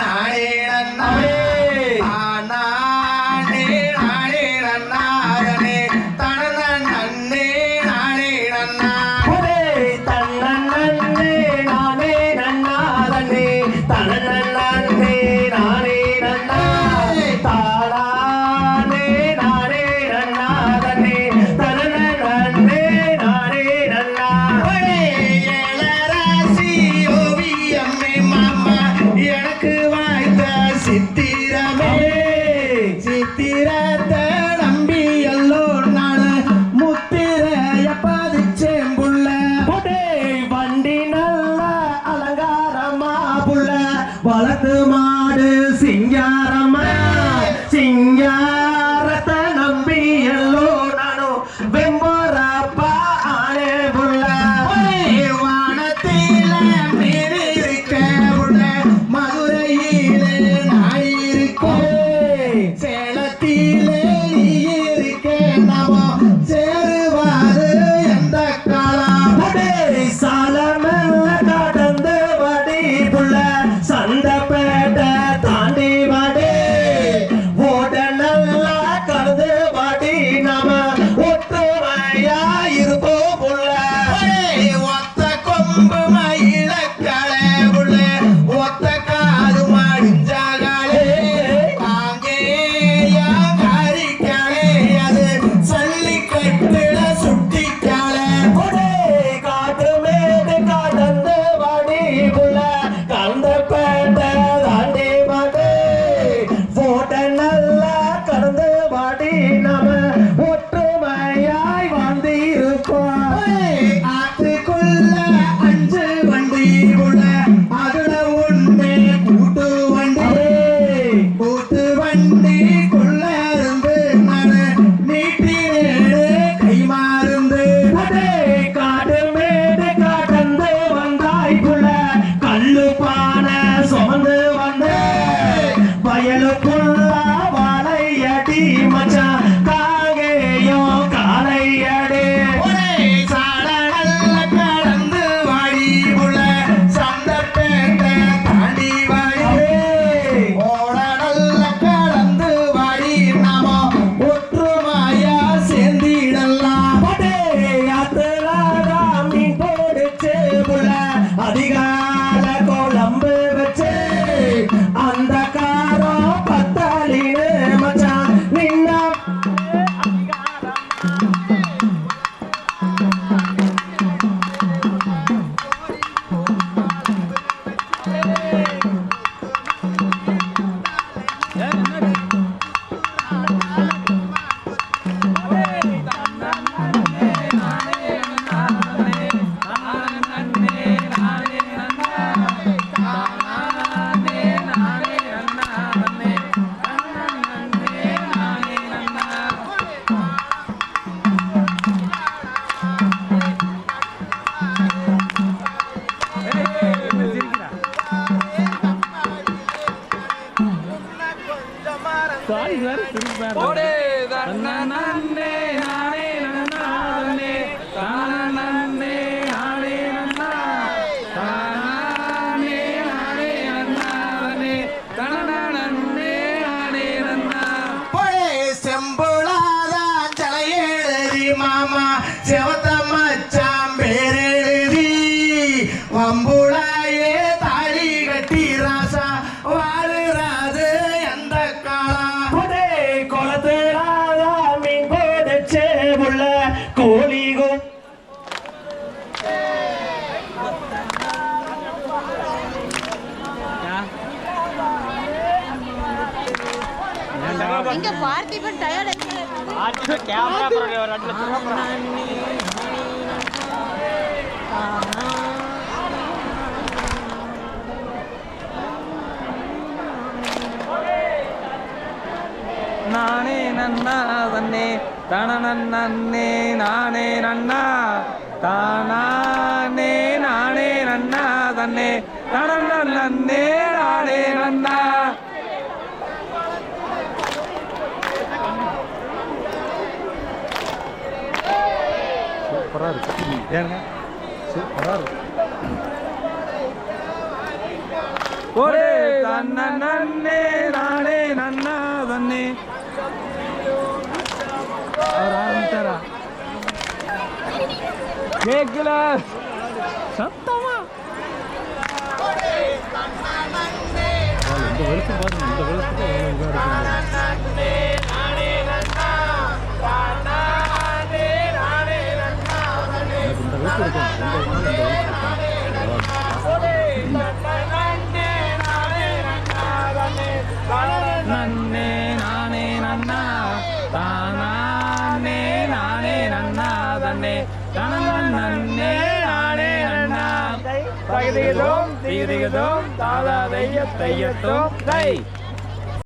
നാണേണ நாமே சித்திரத்தை நம்பி எல்லோர் நான். முத்திரைய பதிச்சேம்புள்ள புடே வண்டி நல்ல அலங்காரமா புள்ள. மாடு சிங்காரமா சிங்கார my Ebola திருப்பர் திருப்பர். ஓடே நன்னே நானே நன்னானே தான நன்னே நானே நன்னா. தானே நானே நன்னானே தன நன்னே நானே மாமா. செவத்த எங்க Parthiban tired Parthiban camera bro ஒரு 2 லட்சம் நானே நன்னா தன்னே தன நானே நன்னா தானே நானே நன்னா தன்னே தன நானே நன்னா. சூப்பராக இருக்குது ஏங்க? சூப்பராக இருக்குது ஒரே தன்ன நன்னே நானே நன்னா தன்னே. கேட்கல. சத்தமா? இந்த வெளுத்து பாருங்க இந்த வெளுத்து நன்னே நானே நன்னா தானே நானே நன்னா தன்னே நன்னே நானே நன்னா தகுதிகதோம் தாதா தைய தை